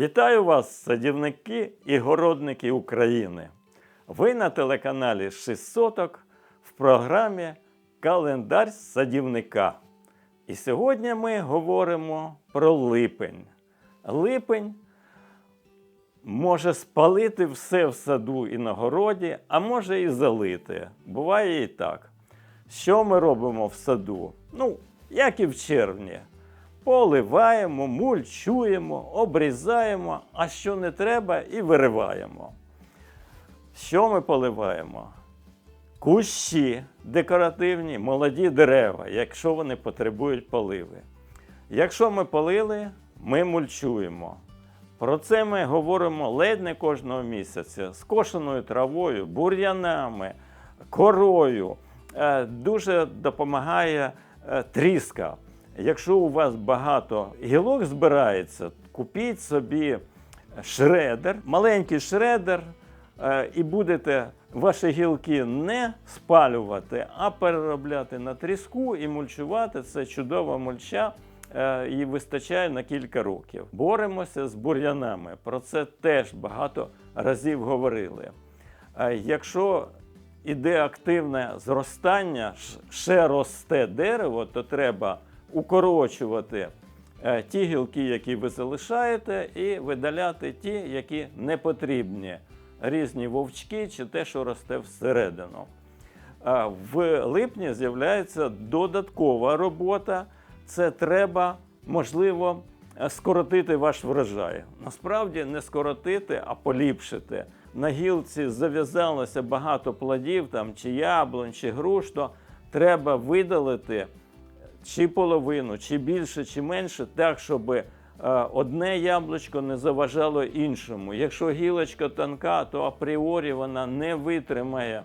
Вітаю вас, садівники і городники України. Ви на телеканалі 6 в програмі Календар садівника. І сьогодні ми говоримо про липень. Липень може спалити все в саду і на городі, а може і залити. Буває і так. Що ми робимо в саду? Ну, як і в червні. Поливаємо, мульчуємо, обрізаємо, а що не треба, і вириваємо. Що ми поливаємо? Кущі декоративні, молоді дерева, якщо вони потребують поливи. Якщо ми полили, ми мульчуємо. Про це ми говоримо ледь не кожного місяця з кошеною травою, бур'янами, корою. Е, Дуже допомагає е, тріска. Якщо у вас багато гілок збирається, купіть собі шредер, маленький шредер, е, і будете ваші гілки не спалювати, а переробляти на тріску і мульчувати. Це чудова мульча. е, І вистачає на кілька років. Боремося з бур'янами. Про це теж багато разів говорили. Е, Якщо іде активне зростання, ще росте дерево, то треба укорочувати е, ті гілки, які ви залишаєте, і видаляти ті, які не потрібні. Різні вовчки чи те, що росте всередину. В липні з'являється додаткова робота. Це треба, можливо, е, скоротити ваш врожай. Насправді не скоротити, а поліпшити. На гілці зав'язалося багато плодів, там, чи яблунь, чи груш, то треба видалити чи половину, чи більше, чи менше, так, щоб е, одне яблучко не заважало іншому. Якщо гілочка тонка, то апріорі вона не витримає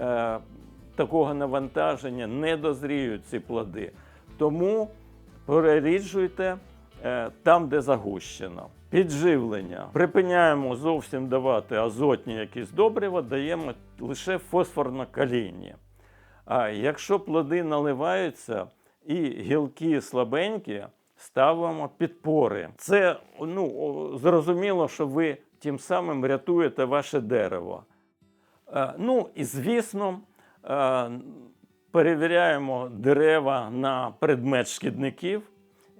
е, такого навантаження, не дозріють ці плоди. Тому переріджуйте е, там, де загущено. Підживлення. Припиняємо зовсім давати азотні якісь добрива, даємо лише фосфорно-калійні. А якщо плоди наливаються і гілки слабенькі, ставимо підпори. Це ну, зрозуміло, що ви тим самим рятуєте ваше дерево. Е, Ну і звісно, е, перевіряємо дерева на предмет шкідників.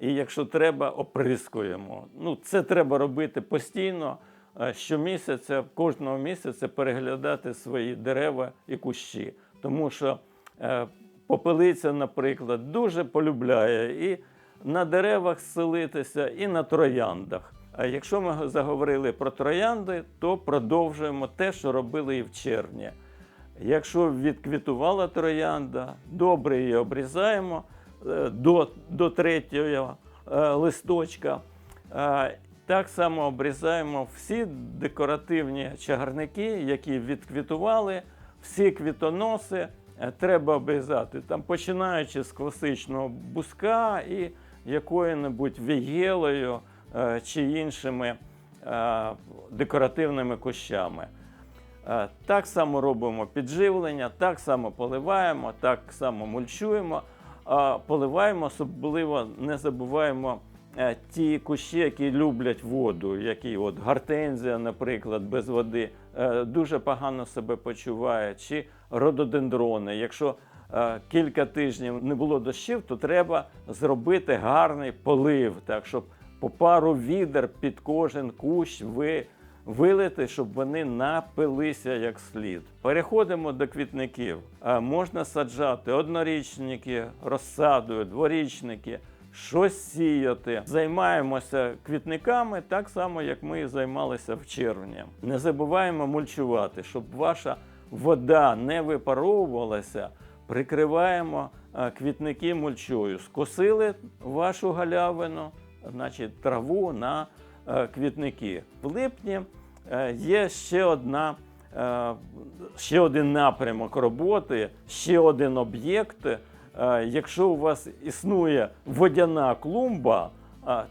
І якщо треба, оприскуємо. Ну, це треба робити постійно, е, щомісяця, кожного місяця переглядати свої дерева і кущі. Тому що попелиця, наприклад, дуже полюбляє і на деревах селитися, і на трояндах. А якщо ми заговорили про троянди, то продовжуємо те, що робили і в червні. Якщо відквітувала троянда, добре її обрізаємо е, до, до третього е, листочка. Е, Так само обрізаємо всі декоративні чагарники, які відквітували, всі квітоноси треба обрізати. Там, починаючи з класичного буска і якою-небудь вігелою е, чи іншими е, декоративними кущами. Е, Так само робимо підживлення, так само поливаємо, так само мульчуємо. Поливаємо, особливо не забуваємо е, ті кущі, які люблять воду, які от гортензія, наприклад, без води е, дуже погано себе почуває, чи рододендрони. Якщо е, кілька тижнів не було дощів, то треба зробити гарний полив, так щоб по пару відер під кожен кущ ви вилити, щоб вони напилися як слід. Переходимо до квітників. Можна саджати однорічники, розсадою, дворічники, щось сіяти. Займаємося квітниками так само, як ми і займалися в червні. Не забуваємо мульчувати, щоб ваша вода не випаровувалася. Прикриваємо е, квітники мульчою. Скосили вашу галявину, значить траву на е, квітники. В липні е, є ще одна. Ще один напрямок роботи, ще один об'єкт. Е, Якщо у вас існує водяна клумба,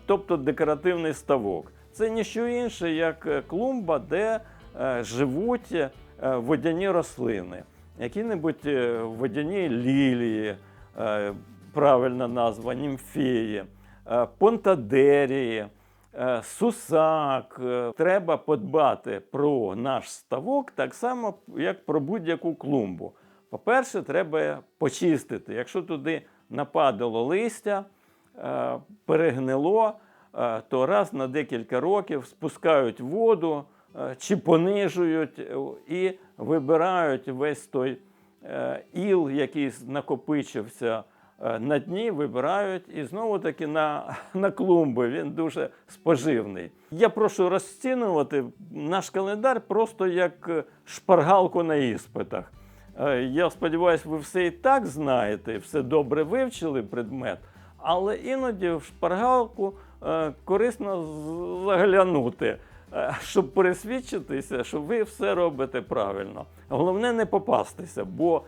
тобто декоративний ставок, це ніщо інше, як е, клумба, де е, живуть е, водяні рослини, які-небудь е, водяні лілії, е, правильна назва, німфеї, е, понтадерії, е, сусак. Е, Треба подбати про наш ставок так само, як про будь-яку клумбу. По-перше, треба почистити. Якщо туди нападало листя, е, перегнило, е, то раз на декілька років спускають воду е, чи понижують і вибирають весь той іл, який накопичився на дні, вибирають і знову таки на, на клумби. Він дуже споживний. Я прошу розцінювати наш календар просто як шпаргалку на іспитах. Е, Я сподіваюся, ви все і так знаєте, все добре вивчили предмет, але іноді в шпаргалку е, корисно заглянути, е, щоб пересвідчитися, що ви все робите правильно. Головне не попастися, бо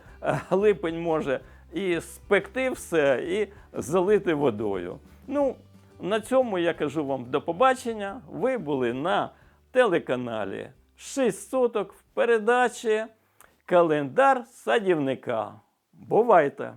липень може і спекти все, і залити водою. Ну, на цьому я кажу вам до побачення. Ви були на телеканалі 6 соток в передачі Календар садівника. Бувайте!